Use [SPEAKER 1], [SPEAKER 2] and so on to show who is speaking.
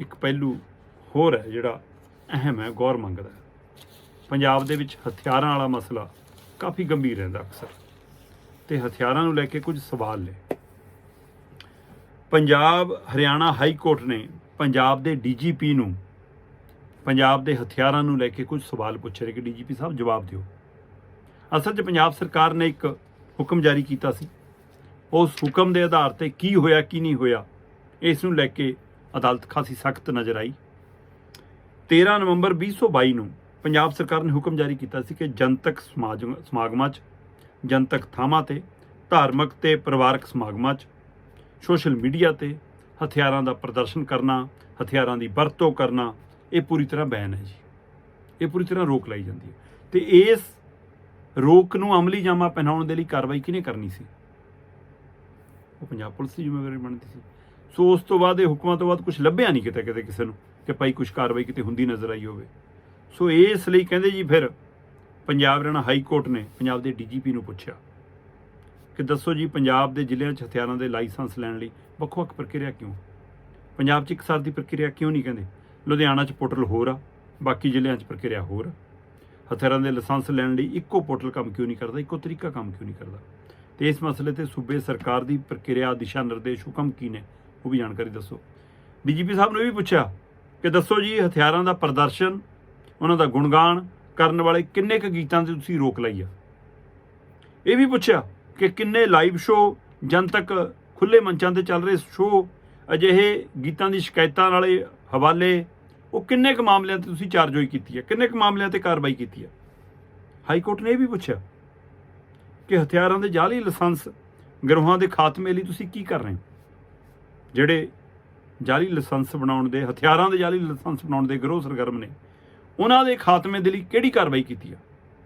[SPEAKER 1] ਇੱਕ ਪਹਿਲੂ ਹੋਰ ਹੈ ਜਿਹੜਾ ਅਹਿਮ ਹੈ, ਗੌਰ ਮੰਗਦਾ ਪੰਜਾਬ ਦੇ ਵਿੱਚ ਹਥਿਆਰਾਂ ਵਾਲਾ ਮਸਲਾ ਕਾਫੀ ਗੰਭੀਰ ਰਹਿੰਦਾ ਅਕਸਰ ਤੇ ਹਥਿਆਰਾਂ ਨੂੰ ਲੈ ਕੇ ਕੁਝ ਸਵਾਲ ਨੇ। ਪੰਜਾਬ, ਹਰਿਆਣਾ ਹਾਈ ਕੋਰਟ ਨੇ ਪੰਜਾਬ ਦੇ ਡੀਜੀਪੀ ਨੂੰ, ਪੰਜਾਬ ਦੇ ਹਥਿਆਰਾਂ ਨੂੰ ਲੈ ਕੇ ਕੁਝ ਸਵਾਲ ਪੁੱਛੇ ਰਹੇ ਕਿ ਡੀਜੀਪੀ ਸਾਹਿਬ ਜਵਾਬ ਦਿਓ। ਅਸਲ 'ਚ ਪੰਜਾਬ ਸਰਕਾਰ ਨੇ ਇੱਕ ਹੁਕਮ ਜਾਰੀ ਕੀਤਾ ਸੀ। ਉਸ ਹੁਕਮ ਦੇ ਆਧਾਰ ਤੇ ਕੀ ਹੋਇਆ, ਕੀ ਨਹੀਂ ਹੋਇਆ, ਇਸ ਨੂੰ ਲੈ ਕੇ ਅਦਾਲਤ ਖਾਸੀ ਸਖਤ ਨਜ਼ਰ ਆਈ। 13 ਨਵੰਬਰ 2022 ਨੂੰ ਪੰਜਾਬ ਸਰਕਾਰ ਨੇ ਹੁਕਮ ਜਾਰੀ ਕੀਤਾ ਸੀ ਕਿ ਜਨਤਕ ਸਮਾਜ, ਸਮਾਗਮਾਂ 'ਚ, ਜਨਤਕ ਥਾਵਾਂ ਤੇ, ਧਾਰਮਿਕ ਤੇ ਪਰਿਵਾਰਕ ਸਮਾਗਮਾਂ 'ਚ, ਸੋਸ਼ਲ ਮੀਡੀਆ ਤੇ ਹਥਿਆਰਾਂ ਦਾ ਪ੍ਰਦਰਸ਼ਨ ਕਰਨਾ, ਹਥਿਆਰਾਂ ਦੀ ਵਰਤੋਂ ਕਰਨਾ, ਇਹ ਪੂਰੀ ਤਰ੍ਹਾਂ ਬੈਨ ਹੈ ਜੀ। ਇਹ ਪੂਰੀ ਤਰ੍ਹਾਂ ਰੋਕ ਲਾਈ ਜਾਂਦੀ ਹੈ। ਤੇ ਇਸ ਰੋਕ ਨੂੰ ਅਮਲੀ ਜਾਮਾ ਪਹਿਨਾਉਣ ਦੇ ਲਈ ਕਾਰਵਾਈ ਕਿਹਨੇ ਕਰਨੀ ਸੀ? ਉਹ ਪੰਜਾਬ ਪੁਲਿਸ ਦੀ ਜ਼ਿੰਮੇਵਾਰੀ ਬਣਦੀ ਸੀ। ਸੋ ਉਸ ਤੋਂ ਬਾਅਦ ਇਹ ਹੁਕਮਾਂ ਤੋਂ ਬਾਅਦ ਕੁਝ ਲੱਭਿਆ ਨਹੀਂ ਕਿਤੇ ਕਿਤੇ ਕਿਸੇ ਨੂੰ ਕਿ ਭਾਈ ਕੁਝ ਕਾਰਵਾਈ ਕਿਤੇ ਹੁੰਦੀ ਨਜ਼ਰ ਆਈ ਹੋਵੇ। ਸੋ ਇਸ ਲਈ ਕਹਿੰਦੇ ਜੀ ਫਿਰ ਪੰਜਾਬ ਹਰਿਆਣਾ ਹਾਈ ਕੋਰਟ ਨੇ ਪੰਜਾਬ ਦੇ ਡੀਜੀਪੀ ਨੂੰ ਪੁੱਛਿਆ ਕਿ ਦੱਸੋ ਜੀ ਪੰਜਾਬ ਦੇ ਜ਼ਿਲ੍ਹਿਆਂ 'ਚ ਹਥਿਆਰਾਂ ਦੇ ਲਾਇਸੈਂਸ ਲੈਣ ਲਈ ਵੱਖ-ਵੱਖ ਪ੍ਰਕਿਰਿਆ ਕਿਉਂ? ਪੰਜਾਬ 'ਚ ਇੱਕ ਸਾਰ ਦੀ ਪ੍ਰਕਿਰਿਆ ਕਿਉਂ ਨਹੀਂ ਕਹਿੰਦੇ? ਲੁਧਿਆਣਾ 'ਚ ਪੋਰਟਲ ਹੋਰ ਆ, ਬਾਕੀ ਜ਼ਿਲ੍ਹਿਆਂ 'ਚ ਪ੍ਰਕਿਰਿਆ ਹੋਰ ਆ। ਹਥਿਆਰਾਂ ਦੇ ਲਾਇਸੈਂਸ ਲੈਣ ਲਈ ਇੱਕੋ ਪੋਰਟਲ ਕੰਮ ਕਿਉਂ ਨਹੀਂ ਕਰਦਾ, ਇੱਕੋ ਤਰੀਕਾ ਕੰਮ ਕਿਉਂ ਨਹੀਂ ਕਰਦਾ? ਤੇ ਇਸ ਮਸਲੇ ਤੇ ਸੂਬੇ ਸਰਕਾਰ ਦੀ ਪ੍ਰਕਿਰਿਆ ਦਿਸ਼ਾ ਨਿਰਦੇਸ਼ ਹੁਕਮ ਕੀ ਨੇ? ਉਹ ਵੀ ਜਾਣਕਾਰੀ ਦੱਸੋ। ਡੀਜੀਪੀ ਸਾਹਿਬ ਨੇ ਇਹ ਵੀ ਪੁੱਛਿਆ ਕਿ ਦੱਸੋ ਜੀ, ਹਥਿਆਰਾਂ ਦਾ ਪ੍ਰਦਰਸ਼ਨ, ਉਹਨਾਂ ਦਾ ਗੁਣਗਾਨ ਕਰਨ ਵਾਲੇ ਕਿੰਨੇ ਕੁ ਗੀਤਾਂ ਤੇ ਤੁਸੀਂ ਰੋਕ ਲਈ ਆ? ਇਹ ਵੀ ਪੁੱਛਿਆ ਕਿ ਕਿੰਨੇ ਲਾਈਵ ਸ਼ੋਅ ਜਨਤਕ ਖੁੱਲੇ ਮੰਚਾਂ ਤੇ ਚੱਲ ਰਹੇ ਸ਼ੋਅ, ਅਜਿਹੇ ਗੀਤਾਂ ਦੀ ਸ਼ਿਕਾਇਤਾਂ ਵਾਲੇ ਹਵਾਲੇ, ਉਹ ਕਿੰਨੇ ਕੁ ਮਾਮਲਿਆਂ ਤੇ ਤੁਸੀਂ ਚਾਰਜੋਈ ਕੀਤੀ ਹੈ ਕਿੰਨੇ ਕੁ ਮਾਮਲਿਆਂ ਤੇ ਕਾਰਵਾਈ ਕੀਤੀ ਹੈ ਹਾਈ ਕੋਰਟ ਨੇ ਇਹ ਵੀ ਪੁੱਛਿਆ ਕਿ ਹਥਿਆਰਾਂ ਦੇ ਜਾਅਲੀ ਲਾਇਸੈਂਸ ਗਰੋਹਾਂ ਦੇ ਖਾਤਮੇ ਲਈ ਤੁਸੀਂ ਕੀ ਕਰ ਰਹੇ ਹੋ? ਜਿਹੜੇ ਜਾਲੀ ਲਾਇਸੈਂਸ ਬਣਾਉਣ ਦੇ, ਹਥਿਆਰਾਂ ਦੇ ਜਾਲੀ ਲਾਇਸੈਂਸ ਬਣਾਉਣ ਦੇ ਗਿਰੋਹ ਸਰਗਰਮ ਨੇ, ਉਹਨਾਂ ਦੇ ਖਾਤਮੇ ਦੇ ਲਈ ਕਿਹੜੀ ਕਾਰਵਾਈ ਕੀਤੀ ਆ?